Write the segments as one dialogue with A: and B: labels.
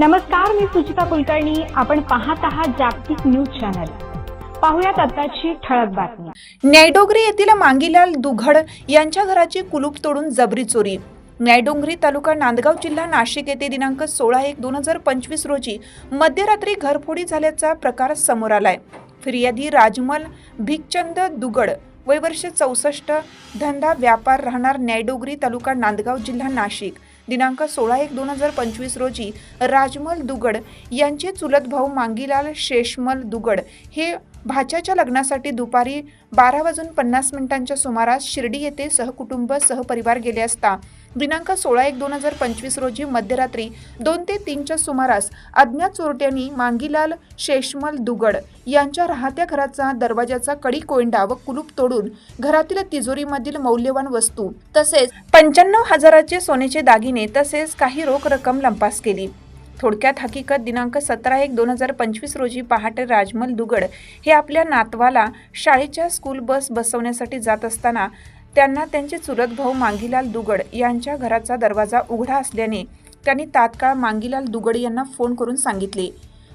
A: नमस्कार मी सुचिता कुलकर्णी. आपण पाहत आहात जागतिक न्यूज चॅनल. पाहुयात आताची ठळक बातमी
B: न्यायडोंगरी येथील मांगीलाल दुघड यांच्या घराची कुलूप तोडून जबरी चोरी. न्यायडोंगरी तालुका नांदगाव जिल्हा नाशिक येथे दिनांक सोळा एक दोन हजार पंचवीस रोजी मध्यरात्री घरफोडी झाल्याचा प्रकार समोर आलाय. फिर्यादी राजमल भिकचंद दुगड वय वर्ष चौसष्ट. धंदा व्यापार राहणार न्यायडोंगरी तालुका नांदगाव जिल्हा नाशिक. दिनांक सोळा एक दोन हजार पंचवीस रोजी राजमल दुगड यांचे चुलत भाऊ मांगीलाल शेषमल दुगड हे भाच्याच्या लग्नासाठी दुपारी बारा वाजून पन्नास मिनिटांच्या सुमारास शिर्डी येथे सहकुटुंब सहपरिवार गेले असता. दिनांक सोळा एक दोन हजार पंचवीस रोजी मध्यरात्री दोन ते तीनच्या सुमारास अज्ञात चोरट्यांनी मांगीलाल शेषमल दुगड यांच्या राहत्या घराचा दरवाजाचा कडी कोयंडा व कुलूप तोडून घरातील तिजोरीमधील मौल्यवान वस्तू तसेच पंच्याण्णव हजाराचे सोन्याचे दागिने तसेच काही रोख रक्कम लंपास केली. थोडक्यात हकीकत दिनांक सतरा एक दोन हजार पंचवीस रोजी पहाटे राजमल दुगड हे आपल्या नातवाला शाळेच्या स्कूल बस बसवण्यासाठी जात असताना त्यांना त्यांचे चुलत भाऊ मांगीलाल दुगड यांच्या घराचा दरवाजा उघडा असल्याने त्यांनी तात्काळ मांगीलाल दुगड यांना फोन करून सांगितले.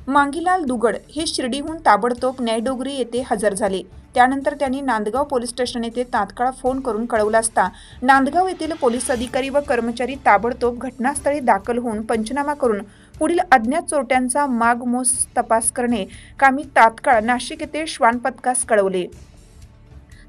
B: मांगीलाल दुगड हे शिर्डीहून ताबडतोब न्यायडोगरी येथे हजर झाले. त्यानंतर त्यांनी नांदगाव पोलीस स्टेशन येथे तात्काळ फोन करून कळवला असता नांदगाव येथील पोलीस अधिकारी व कर्मचारी ताबडतोब घटनास्थळी दाखल होऊन पंचनामा करून पुढील अज्ञात चोरट्यांचा मागमोस तपास करणे कामी तात्काळ नाशिक येथे श्वान पथकास कळवले.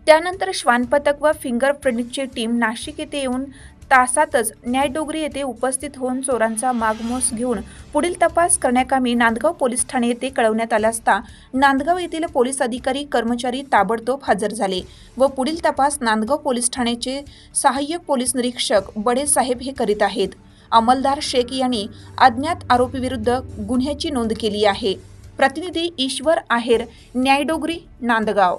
B: त्यानंतर श्वानपथक व फिंगरप्रिंटची टीम नाशिक येथे येऊन तासातच न्यायडोगरी येथे उपस्थित होऊन चोरांचा मागमोस घेऊन पुढील तपास करण्याकामी नांदगाव पोलीस ठाणे येथे कळवण्यात आला असता नांदगाव येथील पोलीस अधिकारी कर्मचारी ताबडतोब हजर झाले व पुढील तपास नांदगाव पोलीस ठाण्याचे सहाय्यक पोलीस निरीक्षक बडे साहेब हे करीत आहेत. अंमलदार शेख यांनी अज्ञात आरोपीविरुद्ध गुन्ह्याची नोंद केली आहे. प्रतिनिधी ईश्वर आहेर न्यायडोगरी नांदगाव.